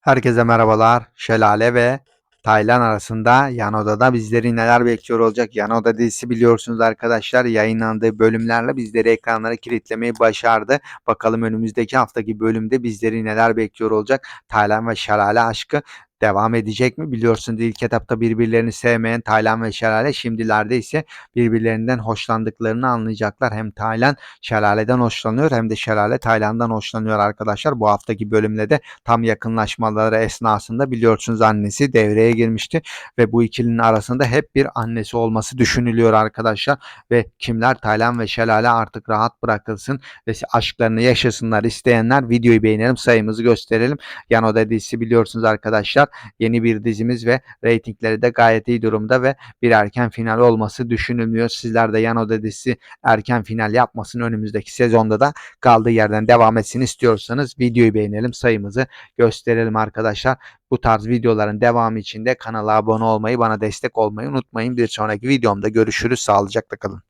Herkese merhabalar. Şelale ve Taylan arasında yan odada bizleri neler bekliyor olacak? Yan oda dizisi biliyorsunuz arkadaşlar yayınlandığı bölümlerle bizleri ekranlara kilitlemeyi başardı. Bakalım önümüzdeki haftaki bölümde bizleri neler bekliyor olacak? Taylan ve Şelale aşkı devam edecek mi? Biliyorsunuz ilk etapta birbirlerini sevmeyen Taylan ve Şelale şimdilerde ise birbirlerinden hoşlandıklarını anlayacaklar. Hem Taylan Şelale'den hoşlanıyor hem de Şelale Taylan'dan hoşlanıyor arkadaşlar. Bu haftaki bölümde de tam yakınlaşmaları esnasında biliyorsunuz annesi devreye girmişti ve bu ikilinin arasında hep bir annesi olması düşünülüyor arkadaşlar ve kimler Taylan ve Şelale artık rahat bırakılsın ve aşklarını yaşasınlar isteyenler videoyu beğenelim sayımızı gösterelim. Yan Oda biliyorsunuz arkadaşlar yeni bir dizimiz ve reytingleri de gayet iyi durumda ve bir erken final olması düşünülmüyor. Sizler de Yan Oda dizisi erken final yapmasın önümüzdeki sezonda da kaldığı yerden devam etsin istiyorsanız videoyu beğenelim sayımızı gösterelim arkadaşlar. Bu tarz videoların devamı için de kanala abone olmayı bana destek olmayı unutmayın. Bir sonraki videomda görüşürüz. Sağlıcakla kalın.